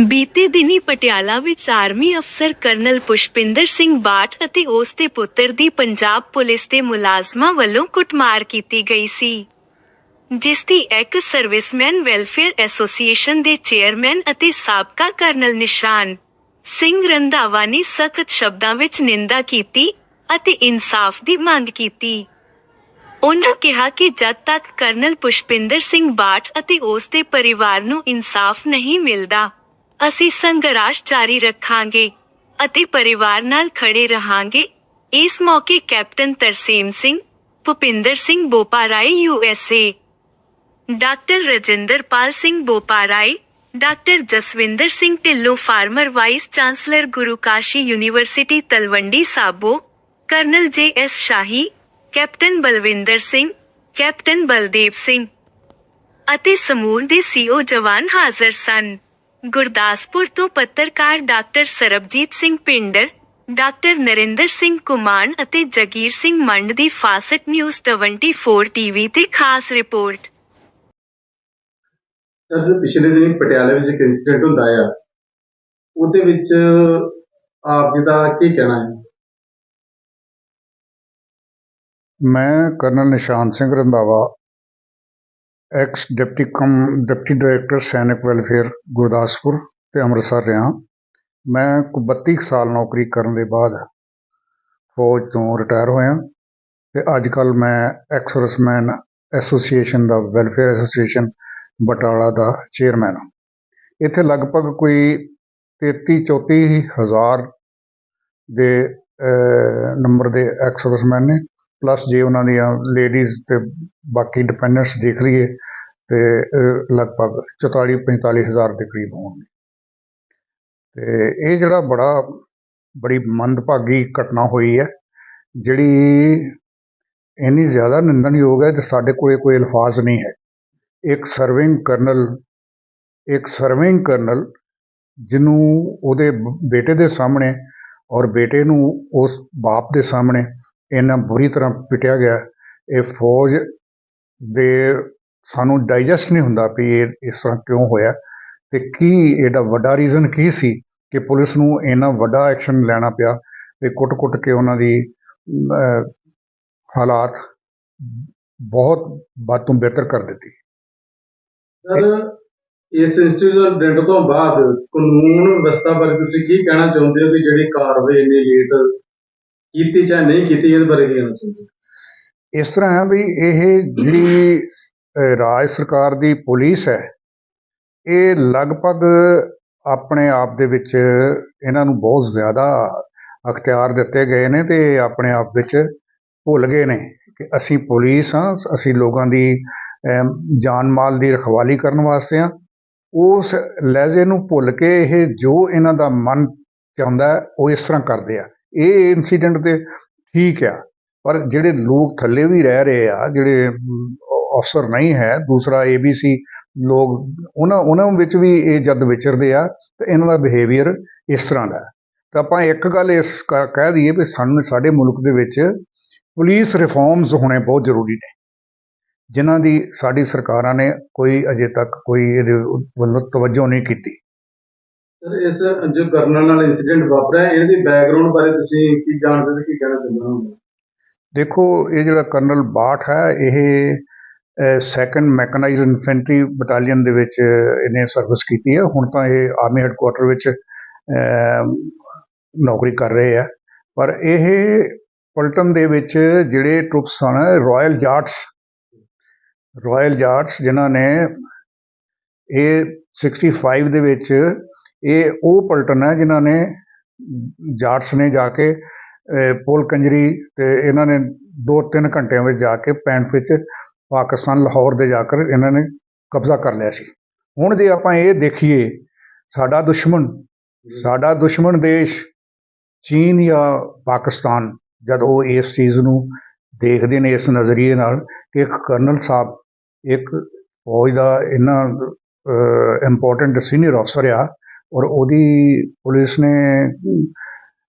ਬੀਤੇ ਦਿਨੀ ਪਟਿਆਲਾ ਵਿੱਚ ਆਰਮੀ ਅਫਸਰ ਕਰਨਲ ਪੁਸ਼ਪਿੰਦਰ ਸਿੰਘ ਬਾਠ ਅਤੇ ਉਸ ਦੇ ਪੁੱਤਰ ਦੀ ਪੰਜਾਬ ਪੁਲਿਸ ਦੇ ਮੁਲਾਜ਼ਮਾਂ ਵੱਲੋਂ ਕੁੱਟਮਾਰ ਕੀਤੀ ਗਈ ਸੀ, ਜਿਸ ਦੀ ਇੱਕ ਸਰਵਿਸਮੈਨ ਵੈਲਫੇਅਰ ਐਸੋਸੀਏਸ਼ਨ ਦੇ ਚੇਅਰਮੈਨ ਅਤੇ ਸਾਬਕਾ ਕਰਨਲ ਨਿਸ਼ਾਨ ਸਿੰਘ ਰੰਧਾਵਾ ਨੇ ਸਖਤ ਸ਼ਬਦਾਂ ਵਿੱਚ ਨਿੰਦਾ ਕੀਤੀ ਅਤੇ ਇਨਸਾਫ ਦੀ ਮੰਗ ਕੀਤੀ। ਉਨ੍ਹਾਂ ਕਿਹਾ ਕਿ ਜਦ ਤੱਕ ਕਰਨਲ ਪੁਸ਼ਪਿੰਦਰ ਸਿੰਘ ਬਾਠ ਅਤੇ ਉਸ ਦੇ ਪਰਿਵਾਰ ਨੂੰ ਇਨਸਾਫ ਨਹੀਂ ਮਿਲਦਾ ਅਸੀਂ ਸੰਘਰਸ਼ ਜਾਰੀ ਰੱਖਾਂਗੇ ਅਤੇ ਪਰਿਵਾਰ ਨਾਲ ਖੜੇ ਰਹਾਂਗੇ। ਇਸ ਮੌਕੇ captain Tarsem Singh, Bhupinder Singh Boparai USA doctor Rajinderpal Singh Boparai doctor Jaswinder Singh Dhillon, former vice chancellor Guru Kashi university, Talwandi Sabo, colonel J S Shahi, captain Balwinder Singh, captain Baldev Singh ਅਤੇ ਸਮੂਹ ਦੇ CO ਜਵਾਨ ਹਾਜ਼ਰ ਸਨ। ਗੁਰਦਾਸਪੁਰ ਤੋਂ ਪੱਤਰਕਾਰ doctor Sarabjit Singh Pinder doctor Narinder Singh Kuman ਅਤੇ ਜਗੀਰ ਸਿੰਘ ਮੰਡ ਦੀ fast news 24 TV ਤੇ ਖਾਸ ਰਿਪੋਰਟ। ਸਰ ਪਿਛਲੇ ਦਿਨ ਪਟਿਆਲੇ ਵਿੱਚ ਇੱਕ ਇਨਸੀਡੈਂਟ ਹੁੰਦਾ ਆ ਉਹਦੇ ਵਿੱਚ ਆਪ ਜੀ ਦਾ ਕੀ ਕਹਿਣਾ ਹੈ? ਮੈਂ colonel Nishan Singh Randhawa ex deputy cum deputy director ਸੈਨਿਕ ਵੈਲਫੇਅਰ ਗੁਰਦਾਸਪੁਰ ਅਤੇ ਅੰਮ੍ਰਿਤਸਰ ਰਿਹਾ ਮੈਂ ਕੋ 32 ਕੁ ਸਾਲ ਨੌਕਰੀ ਕਰਨ ਦੇ ਬਾਅਦ ਫੌਜ ਤੋਂ ਰਿਟਾਇਰ ਹੋਇਆ ਅਤੇ ਅੱਜ ਕੱਲ੍ਹ ਮੈਂ ਐਕਸ ਸਰਵਿਸਮੈਨ ਐਸੋਸੀਏਸ਼ਨ ਦਾ ਵੈਲਫੇਅਰ ਐਸੋਸੀਏਸ਼ਨ ਬਟਾਲਾ ਦਾ ਚੇਅਰਮੈਨ ਹਾਂ। ਇੱਥੇ ਲਗਭਗ ਕੋਈ 33 34 ਹਜ਼ਾਰ ਦੇ ਨੰਬਰ ਦੇ ਐਕਸ ਸਰਵਿਸਮੈਨ ਨੇ। ਪਲੱਸ ਜੇ ਉਹਨਾਂ ਦੀਆਂ ਲੇਡੀਜ਼ ਤੇ ਬਾਕੀ ਡਿਪੈਂਡੈਂਟਸ ਦੇਖ ਲਈਏ, ਤੇ ਲਗਭਗ 44 45 ਹਜ਼ਾਰ ਦੇ ਕਰੀਬ ਹੋਣਗੇ। ਤੇ ਇਹ ਜਿਹੜਾ ਬੜਾ, ਬੜੀ ਮੰਦਭਾਗੀ ਘਟਨਾ ਹੋਈ ਹੈ, ਜਿਹੜੀ ਇੰਨੀ ਜ਼ਿਆਦਾ ਨਿੰਦਣਯੋਗ ਹੈ ਕਿ ਸਾਡੇ ਕੋਲੇ ਕੋਈ ਅਲਫਾਜ਼ ਨਹੀਂ ਹੈ। ਇੱਕ ਸਰਵਿੰਗ ਕਰਨਲ ਇੱਕ ਸਰਵਿੰਗ ਕਰਨਲ ਜਿਹਨੂੰ ਉਹਦੇ ਬੇਟੇ ਦੇ ਸਾਹਮਣੇ ਔਰ ਬੇਟੇ ਨੂੰ ਉਸ ਬਾਪ ਦੇ ਸਾਹਮਣੇ ਇੰਨਾ ਬੁਰੀ ਤਰ੍ਹਾਂ ਪਿਟਿਆ ਗਿਆ, ਇਹ ਫੌਜ ਦੇ ਸਾਨੂੰ ਡਾਈਜੈਸਟ ਨਹੀਂ ਹੁੰਦਾ ਵੀ ਇਹ ਇਸ ਤਰ੍ਹਾਂ ਕਿਉਂ ਹੋਇਆ ਤੇ ਕੀ ਇਹਦਾ ਵੱਡਾ ਰੀਜ਼ਨ ਕੀ ਸੀ ਕਿ ਪੁਲਿਸ ਨੂੰ ਇੰਨਾ ਵੱਡਾ ਐਕਸ਼ਨ ਲੈਣਾ ਪਿਆ ਵੀ ਕੁੱਟ-ਕੁੱਟ ਕੇ ਉਹਨਾਂ ਦੀ ਹਾਲਾਤ ਬਹੁਤ ਵੱਧ ਤੋਂ ਬਿਹਤਰ ਕਰ ਦਿੱਤੀ। ਸਰ, ਇਸ ਇਨਸੀਡੈਂਟ ਤੋਂ ਬਾਅਦ ਕਾਨੂੰਨ ਵਿਵਸਥਾ ਬਾਰੇ ਤੁਸੀਂ ਕੀ ਕਹਿਣਾ ਚਾਹੁੰਦੇ ਹੋ ਕਿ ਜਿਹੜੀ ਕਾਰਵਾਈ ਇੰਨੀ ਲੇਟ ਕੀਤੀ ਜਾਂ ਨਹੀਂ ਕੀਤੀ ਇਹਦੇ ਬਾਰੇ ਕੀ ਕਹਿਣਾ ਚਾਹੁੰਦੇ ਇਸ ਤਰ੍ਹਾਂ ਹੈ ਵੀ ਇਹ ਜਿਹੜੀ ਅਹ, ਰਾਜ ਸਰਕਾਰ ਦੀ ਪੁਲਿਸ ਹੈ ਇਹ ਲਗਭਗ ਆਪਣੇ ਆਪ ਦੇ ਵਿੱਚ ਇਹਨਾਂ ਨੂੰ ਬਹੁਤ ਜ਼ਿਆਦਾ ਅਖਤਿਆਰ ਦਿੱਤੇ ਗਏ ਨੇ ਤੇ ਇਹ ਆਪਣੇ ਆਪ ਵਿੱਚ ਭੁੱਲ ਗਏ ਨੇ ਕਿ ਅਸੀਂ ਪੁਲਿਸ ਹਾਂ ਅਸੀਂ ਲੋਕਾਂ ਦੀ ਅਮ, ਜਾਨ ਮਾਲ ਦੀ ਰਖਵਾਲੀ ਕਰਨ ਵਾਸਤੇ ਹਾਂ। ਉਸ ਲਹਿਜੇ ਨੂੰ ਭੁੱਲ ਕੇ ਇਹ ਜੋ ਇਹਨਾਂ ਦਾ ਮਨ ਚਾਹੁੰਦਾ ਹੈ, ਉਹ ਇਸ ਤਰ੍ਹਾਂ ਕਰਦੇ ਆ। ਇਹ ਇਨਸੀਡੈਂਟ ਤੇ ਠੀਕ ਆ। ਪਰ ਜਿਹੜੇ ਲੋਕ ਥੱਲੇ ਵੀ ਰਹਿ ਰਹੇ ਆ, ਜਿਹੜੇ ਅਫਸਰ ਨਹੀਂ ਹੈ, ਦੂਸਰਾ ਏਬੀਸੀ ਲੋਕ, ਉਹਨਾਂ ਉਹਨਾਂ ਵਿੱਚ ਵੀ ਇਹ ਜਦ ਵਿਚਰਦੇ ਆ, ਤਾਂ ਇਹਨਾਂ ਦਾ ਬਿਹੇਵੀਅਰ ਇਸ ਤਰ੍ਹਾਂ ਦਾ। ਤਾਂ ਆਪਾਂ ਇੱਕ ਗੱਲ ਇਸ ਕ- ਕਹਿ ਦਈਏ ਵੀ ਸਾਨੂੰ, ਸਾਡੇ ਮੁਲਕ ਦੇ ਵਿੱਚ ਪੁਲਿਸ ਰਿਫਾਰਮਸ ਹੋਣੇ ਬਹੁਤ ਜ਼ਰੂਰੀ ਨੇ। ਜਿਨ੍ਹਾਂ ਦੀ ਸਾਡੀ ਸਰਕਾਰਾਂ ਨੇ ਕੋਈ ਅਜੇ ਤੱਕ ਕੋਈ ਇਹਦੇ ਵੱਲੋਂ ਤਵੱਜੋ ਨਹੀਂ ਕੀਤੀ। ਸਰ, ਇਸ ਜੋ ਕਰਨਲ ਨਾਲ ਇਨਸੀਡੈਂਟ ਵਾਪਰਿਆ, ਇਹਦੀ ਬੈਕਗ੍ਰਾਉਂਡ ਬਾਰੇ ਤੁਸੀਂ ਕੀ ਜਾਣਦੇ ਤੇ ਕੀ ਕਹਿਣਾ ਚਾਹੁੰਦੇ ਹੋ? ਦੇਖੋ, ਇਹ ਜਿਹੜਾ ਕਰਨਲ ਬਾਠ ਹੈ, ਇਹ ਸੈਕੰਡ ਮੈਕਨਾਈਜ਼ਡ ਇਨਫੈਂਟਰੀ ਬਟਾਲੀਅਨ ਦੇ ਵਿੱਚ ਇਹਨੇ ਸਰਵਿਸ ਕੀਤੀ ਹੈ। ਹੁਣ ਤਾਂ ਇਹ ਆਰਮੀ ਹੈੱਡਕੁਆਟਰ ਵਿੱਚ ਨੌਕਰੀ ਕਰ ਰਹੇ ਆ। ਪਰ ਇਹ ਪਲਟਨ ਦੇ ਵਿੱਚ ਜਿਹੜੇ ਟਰੂਪਸ ਸਨ ਰਾਇਲ ਜਾਟਸ ਰਾਇਲ ਜਾਟਸ ਜਿਨ੍ਹਾਂ ਨੇ ਇਹ 65 ਦੇ ਵਿੱਚ ਇਹ ਉਹ ਪਲਟਨ ਹੈ ਜਿਨ੍ਹਾਂ ਨੇ ਜਾਟਸ ਨੇ ਜਾ ਕੇ ਅਹ, ਪੁਲ ਕੰਜਰੀ ਤੇ ਇਹਨਾਂ ਨੇ 2-3 ਘੰਟਿਆਂ ਵਿੱਚ ਜਾ ਕੇ ਪੈਂਟ ਵਿੱਚ ਪਾਕਿਸਤਾਨ ਲਾਹੌਰ ਦੇ ਜਾ ਕੇ ਇਹਨਾਂ ਨੇ ਕਬਜ਼ਾ ਕਰ ਲਿਆ ਸੀ। ਹੁਣ ਜੇ ਆਪਾਂ ਇਹ ਦੇਖੀਏ ਸਾਡਾ ਦੁਸ਼ਮਣ ਸਾਡਾ ਦੁਸ਼ਮਣ ਦੇਸ਼ ਚੀਨ ਜਾਂ ਪਾਕਿਸਤਾਨ ਜਦ ਉਹ ਇਸ ਚੀਜ਼ ਨੂੰ ਦੇਖਦੇ ਨੇ ਇਸ ਨਜ਼ਰੀਏ ਨਾਲ ਕਿ ਇੱਕ ਕਰਨਲ ਸਾਹਿਬ ਇੱਕ ਫੌਜ ਦਾ ਇੰਨਾ ਇੰਪੋਰਟੈਂਟ ਸੀਨੀਅਰ ਅਫਸਰ ਆ ਔਰ ਉਹਦੀ ਪੁਲਿਸ ਨੇ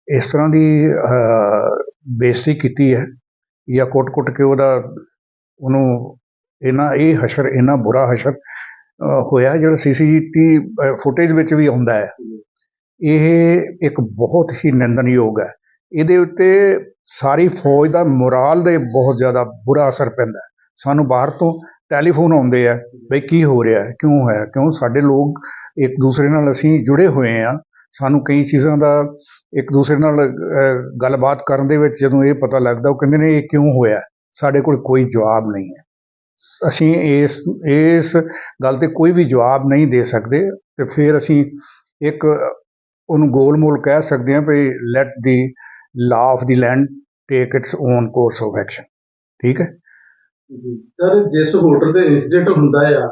ਇਸ ਤਰ੍ਹਾਂ ਦੀ ਅਹ, ਬੇਇੱਜ਼ਤੀ ਕੀਤੀ ਹੈ ਜਾਂ ਕੁੱਟ-ਕੁੱਟ ਕੇ ਉਹਦਾ ਉਹਨੂੰ ਇੰਨਾ ਇਹ ਹਸ਼ਰ ਇੰਨਾ ਬੁਰਾ ਹਸ਼ਰ ਹੋਇਆ ਜਿਹੜਾ ਸੀਸੀਟੀ ਫੁਟੇਜ ਵਿੱਚ ਵੀ ਆਉਂਦਾ ਹੈ। ਇਹ ਇੱਕ ਬਹੁਤ ਹੀ ਨਿੰਦਣਯੋਗ ਹੈ। ਇਹਦੇ ਉੱਤੇ ਸਾਰੀ ਫੌਜ ਦਾ ਮੋਰਾਲ ਦੇ ਬਹੁਤ ਜ਼ਿਆਦਾ ਬੁਰਾ ਅਸਰ ਪੈਂਦਾ ਸਾਨੂੰ ਬਾਹਰ ਤੋਂ ਟੈਲੀਫੋਨ ਆਉਂਦੇ ਆ ਬਈ ਕੀ ਹੋ ਰਿਹਾ, ਕਿਉਂ ਹੋਇਆ, ਕਿਉਂ ਸਾਡੇ ਲੋਕ ਇੱਕ ਦੂਸਰੇ ਨਾਲ ਅਸੀਂ ਜੁੜੇ ਹੋਏ ਆ। ਸਾਨੂੰ ਕਈ ਚੀਜ਼ਾਂ ਦਾ ਇੱਕ ਦੂਸਰੇ ਨਾਲ ਗੱਲਬਾਤ ਕਰਨ ਦੇ ਵਿੱਚ ਜਦੋਂ ਇਹ ਪਤਾ ਲੱਗਦਾ, ਉਹ ਕਹਿੰਦੇ ਨੇ ਇਹ ਕਿਉਂ ਹੋਇਆ? ਸਾਡੇ ਕੋਲ ਕੋਈ ਜਵਾਬ ਨਹੀਂ ਹੈ। ਅਸੀਂ ਇਸ ਇਸ ਗੱਲ ਤੇ ਕੋਈ ਵੀ ਜਵਾਬ ਨਹੀਂ ਦੇ ਸਕਦੇ ਤੇ ਫਿਰ ਅਸੀਂ ਇੱਕ ਉਹਨੂੰ ਗੋਲ-ਮੋਲ ਕਹਿ ਸਕਦੇ ਹਾਂ we let the law of the land take its own course of action ਠੀਕ ਹੈ? ਜੀ। ਸਰ ਜਿਸ ਹੋਟਲ ਤੇ ਇਨਸੀਡੈਂਟ ਹੁੰਦਾ ਆ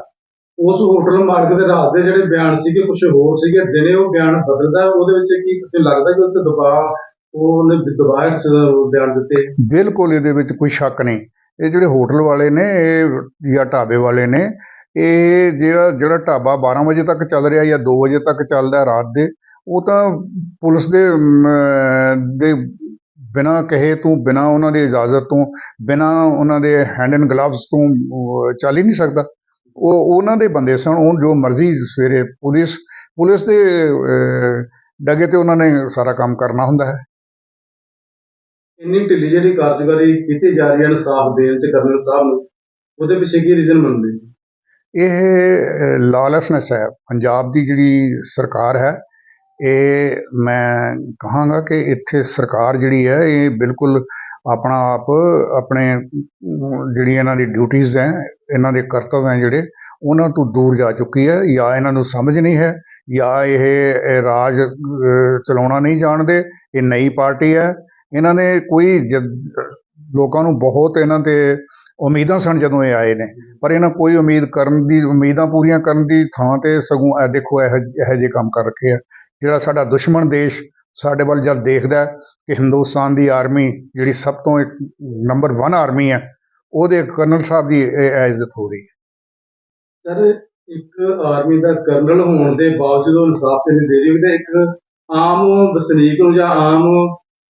ਉਸ ਹੋਟਲ ਮਾਲਕ ਦੇ ਰਾਤ ਦੇ ਜਿਹੜੇ ਬਿਆਨ ਸੀਗੇ ਕੁਝ ਹੋਰ ਸੀਗੇ ਦਿਨੇ ਉਹ ਬਿਆਨ ਬਦਲਦਾ ਉਹਦੇ ਵਿੱਚ ਕੀ ਤੁਸੀਂ ਲੱਗਦਾ ਕਿ ਉੱਤੇ ਦਬਾਅ ਉਹਨੇ ਦਬਾਅ ਬਿਆਨ ਦਿੱਤੇ? ਬਿਲਕੁਲ ਇਹਦੇ ਵਿੱਚ ਕੋਈ ਸ਼ੱਕ ਨਹੀਂ। ਇਹ ਜਿਹੜੇ ਹੋਟਲ ਵਾਲੇ ਨੇ ਇਹ ਜਾਂ ਢਾਬੇ ਵਾਲੇ ਨੇ ਇਹ ਜਿਹੜਾ ਜਿਹੜਾ ਢਾਬਾ 12 ਵਜੇ ਤੱਕ ਚੱਲ ਰਿਹਾ ਜਾਂ 2 ਵਜੇ ਤੱਕ ਚੱਲਦਾ ਰਾਤ ਦੇ ਉਹ ਤਾਂ ਪੁਲਿਸ ਦੇ ਅਮ, ਦੇ ਬਿਨਾਂ ਕਹੇ ਤੋਂ ਬਿਨਾਂ ਉਹਨਾਂ ਦੀ ਇਜਾਜ਼ਤ ਤੋਂ ਬਿਨਾਂ ਉਹਨਾਂ ਦੇ ਹੈਂਡ ਐਂਡ ਗਲਵਸ ਤੋਂ ਚੱਲ ਹੀ ਨਹੀਂ ਸਕਦਾ। ਉਹ ਉਹਨਾਂ ਦੇ ਬੰਦੇ ਸਨ ਉਹ ਜੋ ਮਰਜ਼ੀ ਸਵੇਰੇ ਪੁਲਿਸ ਪੁਲਿਸ ਦੇ ਡਗੇ ਤੇ ਉਹਨਾਂ ਨੇ ਸਾਰਾ ਕੰਮ ਕਰਨਾ ਹੁੰਦਾ ਹੈ। ਇੰਨੀ ਢਿੱਲੀ ਜਿਹੜੀ ਕਾਰਜਕਾਰੀ ਕੀਤੀ ਜਾ ਰਹੀ ਹੈ ਇਨਸਾਫ ਦੇਣ ਚ ਕਰਨਲ ਸਾਹਿਬ ਨੂੰ ਉਹਦੇ ਪਿੱਛੇ ਕੀ ਰੀਜ਼ਨ ਮੰਨਦੇ? ਇਹ ਲਾਲੈਸਨੈਸ ਹੈ। ਪੰਜਾਬ ਦੀ ਜਿਹੜੀ ਸਰਕਾਰ ਹੈ ਇਹ ਮੈਂ ਕਹਾਂਗਾ ਕਿ ਇੱਥੇ ਸਰਕਾਰ ਜਿਹੜੀ ਹੈ, ਇਹ ਬਿਲਕੁਲ ਆਪਣਾ ਆਪ, ਆਪਣੇ ਜਿਹੜੀ ਇਹਨਾਂ ਦੀ ਡਿਊਟੀਜ਼ ਹੈ, ਇਹਨਾਂ ਦੇ ਕਰਤੱਵ ਹੈ ਜਿਹੜੇ, ਉਹਨਾਂ ਤੋਂ ਦੂਰ ਜਾ ਚੁੱਕੀ ਹੈ। ਜਾਂ ਇਹਨਾਂ ਨੂੰ ਸਮਝ ਨਹੀਂ ਹੈ, ਜਾਂ ਇਹ ਰਾਜ ਚਲਾਉਣਾ ਨਹੀਂ ਜਾਣਦੇ, ਇਹ ਨਈ ਪਾਰਟੀ ਹੈ। ਇਹਨਾਂ ਨੇ ਕੋਈ ਜਦ- ਲੋਕਾਂ ਨੂੰ ਬਹੁਤ ਇਹਨਾਂ ਤੇ ਉਮੀਦਾਂ ਸਨ ਜਦੋਂ ਇਹ ਆਏ ਨੇ। ਪਰ ਇਹਨਾਂ ਕੋਈ ਉਮੀਦ ਕਰਨ ਦੀ, ਉਮੀਦਾਂ ਪੂਰੀਆਂ ਕਰਨ ਦੀ ਥਾਂ ਤੇ ਸਗੋਂ ਇਹ ਦੇਖੋ, ਇਹੋ ਇਹੋ ਜਿਹੇ ਕੰਮ ਕਰ ਰੱਖੇ ਆ। ਜਿਹੜਾ ਸਾਡਾ ਦੁਸ਼ਮਣ ਦੇਸ਼ ਸਾਡੇ ਵੱਲ ਜਦ ਦੇਖਦਾ ਕਿ ਹਿੰਦੁਸਤਾਨ ਦੀ ਆਰਮੀ ਜਿਹੜੀ ਸਭ ਤੋਂ ਇੱਕ ਨੰਬਰ 1 ਆਰਮੀ ਹੈ ਉਹਦੇ ਕਰਨਲ ਸਾਹਿਬ ਦੀ ਇਹ ਇੱਜ਼ਤ ਹੋ ਰਹੀ ਹੈ। ਸਰ ਇੱਕ ਆਰਮੀ ਦਾ ਕਰਨਲ ਹੋਣ ਦੇ ਬਾਵਜੂਦ ਉਹ ਇਨਸਾਫ ਸੇ ਨਹੀਂ ਦੇ ਰਹੀ ਤੇ ਇੱਕ ਆਮ ਵਸਨੀਕ ਨੂੰ ਜਾਂ ਆਮ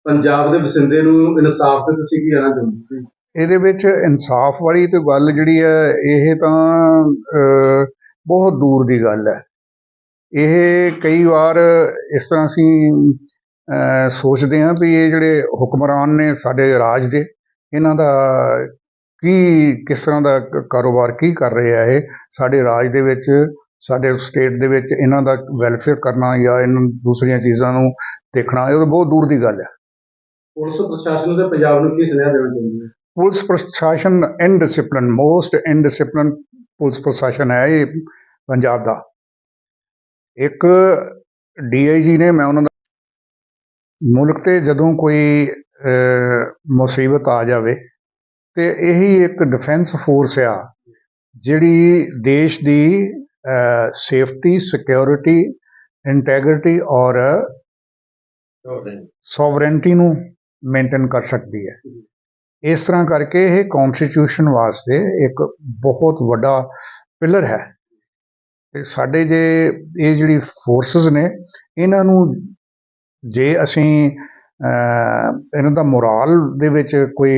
ਪੰਜਾਬ ਦੇ ਵਸਿੰਦੇ ਨੂੰ ਇਨਸਾਫ ਤੇ ਤੁਸੀਂ ਕੀ ਕਹਿਣਾ ਚਾਹੁੰਦੇ ਹੋ? ਇਹਦੇ ਵਿੱਚ ਇਨਸਾਫ ਵਾਲੀ ਤੇ ਗੱਲ ਜਿਹੜੀ ਹੈ ਇਹ ਤਾਂ ਬਹੁਤ ਦੂਰ ਦੀ ਗੱਲ ਹੈ। ਇਹ ਕਈ ਵਾਰ ਇਸ ਤਰ੍ਹਾਂ ਅਸੀਂ ਸੋਚਦੇ ਹਾਂ ਵੀ ਇਹ ਜਿਹੜੇ ਹੁਕਮਰਾਨ ਨੇ ਸਾਡੇ ਰਾਜ ਦੇ ਇਹਨਾਂ ਦਾ ਕੀ ਕਿਸ ਤਰ੍ਹਾਂ ਦਾ ਕਾਰੋਬਾਰ ਕੀ ਕਰ ਰਹੇ ਆ ਇਹ? ਸਾਡੇ ਰਾਜ ਦੇ ਵਿੱਚ ਸਾਡੇ ਸਟੇਟ ਦੇ ਵਿੱਚ ਇਹਨਾਂ ਦਾ ਵੈਲਫੇਅਰ ਕਰਨਾ ਜਾਂ ਇਹਨਾਂ ਦੂਸਰੀਆਂ ਚੀਜ਼ਾਂ ਨੂੰ ਦੇਖਣਾ ਇਹ ਤਾਂ ਬਹੁਤ ਦੂਰ ਦੀ ਗੱਲ ਹੈ ਪੁਲਿਸ ਪ੍ਰਸ਼ਾਸਨ ਤੇ ਪੰਜਾਬ ਨੂੰ ਕੀ ਸੁਨੇਹਾ ਦੇਣਾ ਚਾਹੁੰਦੇ ਹੋ? ਪੁਲਿਸ ਪ੍ਰਸ਼ਾਸਨ ਇਨਡਿਸਪਲਿਨ ਮੋਸਟ ਇਨਡਿਸਪਲਿਨ ਪੁਲਿਸ ਪ੍ਰਸ਼ਾਸਨ ਹੈ ਇਹ ਪੰਜਾਬ ਦਾ। ਇੱਕ ਡੀਆਈਜੀ ਨੇ ਮੈਂ ਉਹਨਾਂ ਦਾ ਮੁਲਕ ਤੇ ਜਦੋਂ ਕੋਈ ਮੁਸੀਬਤ ਆ ਜਾਵੇ ਤੇ ਇਹੀ ਇੱਕ ਡਿਫੈਂਸ ਫੋਰਸ ਆ ਜਿਹੜੀ ਦੇਸ਼ ਦੀ ਸੇਫਟੀ ਸਿਕਿਉਰਿਟੀ ਇੰਟੈਗ੍ਰਿਟੀ ਔਰ ਸੋਵਰੇਨਟੀ ਨੂੰ ਮੇਨਟੇਨ ਕਰ ਸਕਦੀ ਹੈ। ਇਸ ਤਰ੍ਹਾਂ ਕਰਕੇ ਇਹ ਕਨਸਟੀਟਿਊਸ਼ਨ ਵਾਸਤੇ ਇੱਕ ਬਹੁਤ ਵੱਡਾ ਪਿਲਰ ਹੈ। ਤੇ ਸਾਡੇ ਜੇ ਇਹ ਜਿਹੜੀ ਫੋਰਸਿਸ ਨੇ, ਇਹਨਾਂ ਨੂੰ ਜੇ ਅਸੀਂ ਇਹਨਾਂ ਦਾ ਮੋਰਾਲ ਦੇ ਵਿੱਚ ਕੋਈ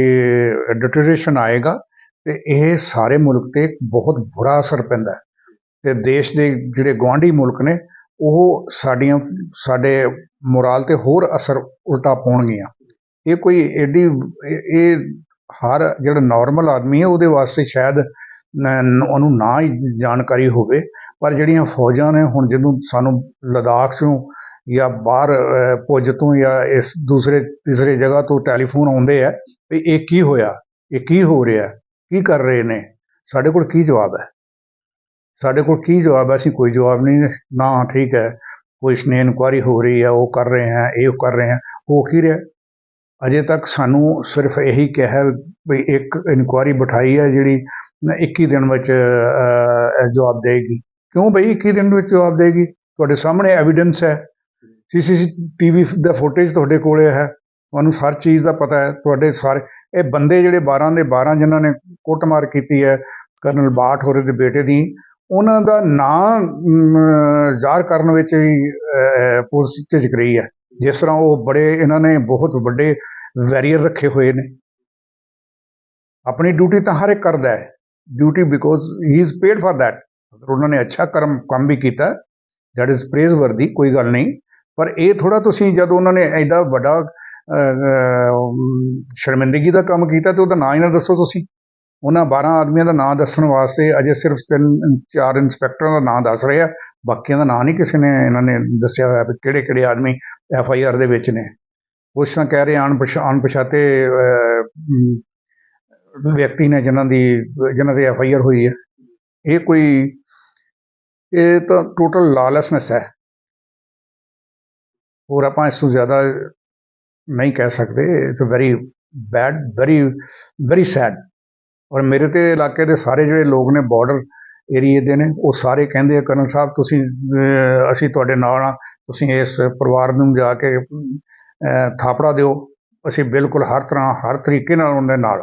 ਡਿਟਰੇਸ਼ਨ ਆਏਗਾ ਅਤੇ ਇਹ ਸਾਰੇ ਮੁਲਕ ਤੇ ਬਹੁਤ ਬੁਰਾ ਅਸਰ ਪੈਂਦਾ ਅਤੇ ਦੇਸ਼ ਦੇ ਜਿਹੜੇ ਗੁਆਂਢੀ ਮੁਲਕ ਨੇ, ਉਹ ਸਾਡੀਆਂ, ਸਾਡੇ ਮੋਰਾਲ ਤੇ ਹੋਰ ਅਸਰ ਉਲਟਾ ਪਾਉਣਗੀਆਂ। ਇਹ ਕੋਈ ਐਡੀ ਇਹ ਹਰ ਜਿਹੜਾ ਨੋਰਮਲ ਆਦਮੀ ਹੈ, ਉਹਦੇ ਵਾਸਤੇ ਸ਼ਾਇਦ ਉਹਨੂੰ ਨਾ ਹੀ ਜਾਣਕਾਰੀ ਹੋਵੇ। ਪਰ ਜਿਹੜੀਆਂ ਫੌਜਾਂ ਨੇ ਹੁਣ ਜਦੋਂ ਸਾਨੂੰ ਲਦਾਖ ਚੋਂ ਜਾਂ ਬਾਹਰ ਪੁੱਜ ਤੋਂ ਜਾਂ ਇਸ ਦੂਸਰੇ, ਤੀਸਰੇ ਜਗ੍ਹਾ ਤੋਂ ਟੈਲੀਫੋਨ ਆਉਂਦੇ ਆ ਵੀ ਇਹ ਕੀ ਹੋਇਆ, ਇਹ ਕੀ ਹੋ ਰਿਹਾ, ਕੀ ਕਰ ਰਹੇ ਨੇ, ਸਾਡੇ ਕੋਲ ਕੀ ਜਵਾਬ ਹੈ? ਸਾਡੇ ਕੋਲ ਕੀ ਜਵਾਬ ਹੈ? ਅਸੀਂ ਕੋਈ ਜਵਾਬ ਨਹੀਂ, ਨਾ ਠੀਕ ਹੈ ਪੁਲਿਸ ਨੇ ਇਨਕੁਆਰੀ ਹੋ ਰਹੀ ਹੈ, ਉਹ ਕਰ ਰਹੇ ਹੈ, ਇਹ ਕਰ ਰਹੇ ਹੈ, ਹੋ ਕੀ ਰਿਹਾ? ਅਜੇ ਤੱਕ ਸਾਨੂੰ ਸਿਰਫ ਇਹੀ ਕਿਹਾ ਵੀ ਇੱਕ ਇਨਕੁਆਰੀ ਬਿਠਾਈ ਹੈ ਜਿਹੜੀ ਨਾ 21 ਦਿਨ ਵਿੱਚ ਜਵਾਬ ਦੇਗੀ। ਕਿਉਂ ਬਈ 21 ਦਿਨ ਵਿੱਚ ਜਵਾਬ ਦੇਗੀ ਤੁਹਾਡੇ ਸਾਹਮਣੇ ਐਵੀਡੈਂਸ ਹੈ? ਸੀਸੀਸੀ ਟੀਵੀ ਦਾ ਫੁਟੇਜ ਤੁਹਾਡੇ ਕੋਲੇ ਹੈ। ਤੁਹਾਨੂੰ ਹਰ ਚੀਜ਼ ਦਾ ਪਤਾ ਹੈ। ਤੁਹਾਡੇ ਸਾਰੇ ਇਹ ਬੰਦੇ ਜਿਹੜੇ 12 ਦੇ 12 ਜਿਨ੍ਹਾਂ ਨੇ ਕੁੱਟਮਾਰ ਕੀਤੀ ਹੈ, ਕਰਨਲ ਬਾਠ ਹੋਰੇ ਦੇ ਬੇਟੇ ਦੀ, ਉਹਨਾਂ ਦਾ ਨਾਂ ਜ਼ਾਹਰ ਕਰਨ ਵਿੱਚ ਵੀ ਪੁਲਿਸ ਝਿਜਕ ਰਹੀ ਹੈ। ਜਿਸ ਤਰ੍ਹਾਂ ਉਹ ਬੜੇ, ਇਹਨਾਂ ਨੇ ਬਹੁਤ ਵੱਡੇ ਵੈਰੀਅਰ ਰੱਖੇ ਹੋਏ ਨੇ। ਆਪਣੀ ਡਿਊਟੀ ਤਾਂ ਹਰ ਇੱਕ ਕਰਦਾ ਹੈ। Duty because he is paid for that ਅਗਰ ਉਹਨਾਂ ਨੇ ਅੱਛਾ ਕਰਮ ਕੰਮ ਵੀ ਕੀਤਾ। ਦੈਟ ਇਜ਼ ਪ੍ਰੇਜ਼ ਵਰਦੀ ਕੋਈ ਗੱਲ ਨਹੀਂ। ਪਰ ਇਹ ਥੋੜਾ ਤੁਸੀਂ ਜਦ ਉਹਨਾਂ ਨੇ ਐਡਾ ਵੱਡਾ ਸ਼ਰਮਿੰਦਗੀ ਦਾ ਕੰਮ ਕੀਤਾ ਤੇ ਉਹਦਾ ਨਾਂ ਹੀ ਨਾ ਦੱਸੋ ਤੁਸੀਂ। ਉਹਨਾਂ 12 ਆਦਮੀਆਂ ਦਾ ਨਾਂ ਦੱਸਣ ਵਾਸਤੇ ਅਜੇ ਸਿਰਫ ਤਿੰਨ, ਚਾਰ ਇੰਸਪੈਕਟਰਾਂ ਦਾ ਨਾਂ ਦੱਸ ਰਹੇ ਆ। ਬਾਕੀਆਂ ਦਾ ਨਾਂ ਨਹੀਂ ਕਿਸੇ ਨੇ ਇਹਨਾਂ ਨੇ ਦੱਸਿਆ ਹੋਇਆ ਵੀ ਕਿਹੜੇ ਕਿਹੜੇ ਆਦਮੀ ਐਫ ਆਈ ਆਰ ਦੇ ਵਿੱਚ ਨੇ। ਕੁਛ ਤਾਂ ਕਹਿ ਰਹੇ ਅਣਪਛਾ, ਅਣਪਛਾਤੇ ਵਿਅਕਤੀ ਨੇ ਜਿਨ੍ਹਾਂ ਦੀ ਜਿਨ੍ਹਾਂ ਦੀ ਐਫ ਆਈ ਆਰ ਹੋਈ ਹੈ। ਇਹ ਕੋਈ ਇਹ ਤਾਂ ਟੋਟਲ ਲਾਲੈਸਨੈਸ ਹੈ। ਹੋਰ ਆਪਾਂ ਇਸ ਤੋਂ ਜ਼ਿਆਦਾ ਨਹੀਂ ਕਹਿ ਸਕਦੇ। It's very bad very very sad ਔਰ ਮੇਰੇ ਤੇ ਇਲਾਕੇ ਦੇ ਸਾਰੇ ਜਿਹੜੇ ਲੋਕ ਨੇ ਬਾਰਡਰ ਏਰੀਏ ਦੇ ਨੇ, ਉਹ ਸਾਰੇ ਕਹਿੰਦੇ ਆ ਕਰਨ ਸਾਹਿਬ, ਤੁਸੀਂ ਅਸੀਂ ਤੁਹਾਡੇ ਨਾਲ ਆ। ਤੁਸੀਂ ਇਸ ਪਰਿਵਾਰ ਨੂੰ ਜਾ ਕੇ ਥਾਪੜਾ ਦਿਓ। ਅਸੀਂ ਬਿਲਕੁਲ ਹਰ ਤਰ੍ਹਾਂ, ਹਰ ਤਰੀਕੇ ਨਾਲ ਉਹਨਾਂ ਦੇ ਨਾਲ